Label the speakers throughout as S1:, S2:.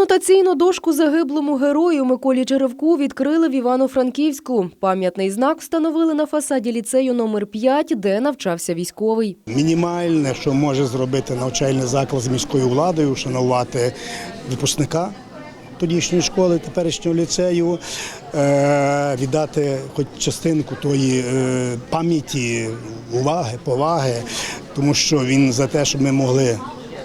S1: Анотаційну дошку загиблому герою Миколі Черевку відкрили в Івано-Франківську. Пам'ятний знак встановили на фасаді ліцею номер 5, де навчався військовий.
S2: Мінімальне, що може зробити навчальний заклад з міською владою, вшанувати випускника тодішньої школи, теперішнього ліцею, е, віддати хоч частинку тої е, пам'яті, уваги, поваги, тому що він за те, щоб ми могли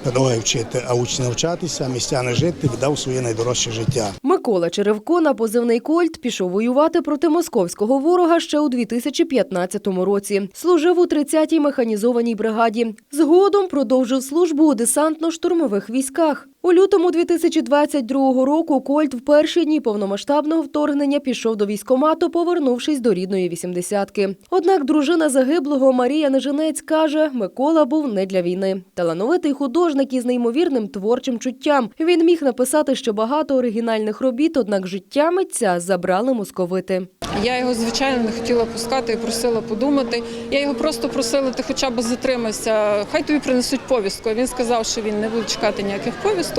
S2: педагоги вчити, а учні навчатися, містяни жити, віддав своє найдорожче життя.
S1: Микола Черевко на позивний Кольт пішов воювати проти московського ворога ще у 2015 році. Служив у 30-й механізованій бригаді. Згодом продовжив службу у десантно-штурмових військах. У лютому 2022 року Кольт в перші дні повномасштабного вторгнення пішов до військомату, повернувшись до рідної вісімдесятки. Однак дружина загиблого Марія Нежинець каже, Микола був не для війни. Талановитий художник із неймовірним творчим чуттям. Він міг написати ще багато оригінальних робіт, однак життя митця забрали московити.
S3: Я його, звичайно, не хотіла пускати і просила подумати. Я його просто просила, ти хоча б затримайся, хай тобі принесуть повістку. Він сказав, що він не буде чекати ніяких повісток,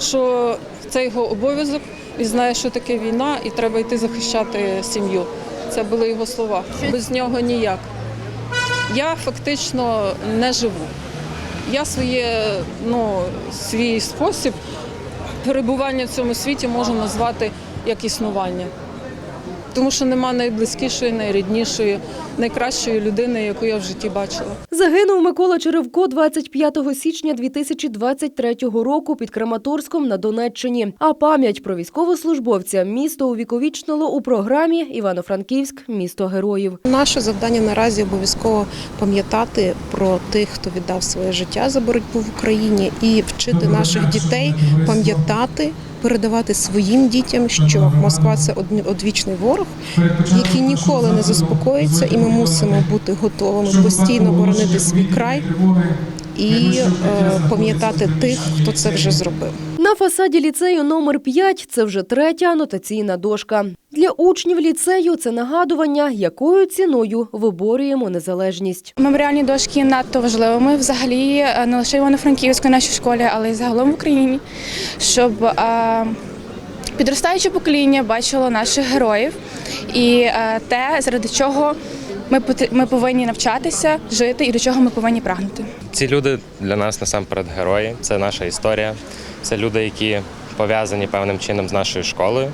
S3: що це його обов'язок. Він знає, що таке війна, і треба йти захищати сім'ю. Це були його слова. Без нього ніяк. Я фактично не живу. Я своє, ну, свій спосіб перебування в цьому світі можу назвати як існування. Тому що нема найблизькішої, найріднішої, найкращої людини, яку я в житті бачила.
S1: Загинув Микола Черевко 25 січня 2023 року під Краматорськом на Донеччині. А пам'ять про військовослужбовця місто увіковічнило у програмі Івано-Франківськ місто героїв.
S4: Наше завдання наразі обов'язково пам'ятати про тих, хто віддав своє життя за боротьбу в Україні, і вчити наших дітей пам'ятати. Передавати своїм дітям, що Москва це одвічний ворог, який ніколи не заспокоїться, і ми мусимо бути готовими постійно боронити свій край і е, пам'ятати тих, хто це вже зробив.
S1: На фасаді ліцею номер 5 це вже третя анотаційна дошка. Для учнів ліцею це нагадування, якою ціною виборюємо незалежність.
S5: Меморіальні дошки надто важливими взагалі е, не лише Івано-Франківської нашій школі, але й загалом в Україні, щоб е, підростаюче покоління бачило наших героїв і е, те, заради чого ми ми повинні навчатися, жити і до чого ми повинні прагнути.
S6: Ці люди для нас насамперед герої. Це наша історія. Це люди, які пов'язані певним чином з нашою школою.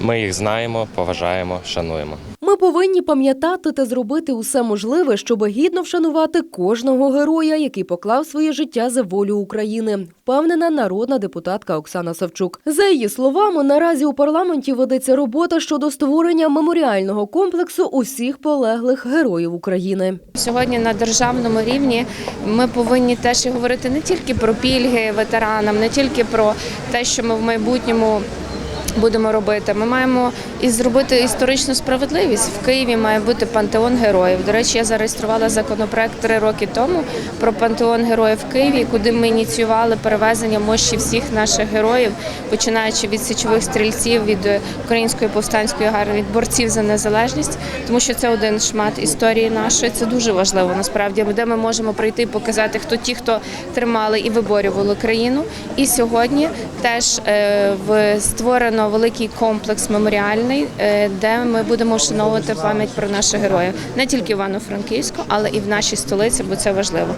S6: Ми їх знаємо, поважаємо, шануємо.
S1: Ми повинні пам'ятати та зробити усе можливе, щоб гідно вшанувати кожного героя, який поклав своє життя за волю України. Впевнена народна депутатка Оксана Савчук. За її словами, наразі у парламенті ведеться робота щодо створення меморіального комплексу усіх полеглих героїв України.
S7: Сьогодні на державному рівні ми повинні теж і говорити не тільки про пільги ветеранам, не тільки про те, що ми в майбутньому. Будемо робити. Ми маємо і зробити історичну справедливість. В Києві має бути пантеон героїв. До речі, я зареєструвала законопроект три роки тому про пантеон героїв в Києві, куди ми ініціювали перевезення мощі всіх наших героїв, починаючи від січових стрільців, від української повстанської гари, від борців за незалежність, тому що це один шмат історії нашої. Це дуже важливо насправді, де ми можемо прийти і показати, хто ті, хто тримали і виборювали країну. І сьогодні теж е, в створено великий комплекс меморіальний, е, де ми будемо вшановувати пам'ять про наших героїв не тільки Івано-Франківську, але і в нашій столиці, бо це важливо.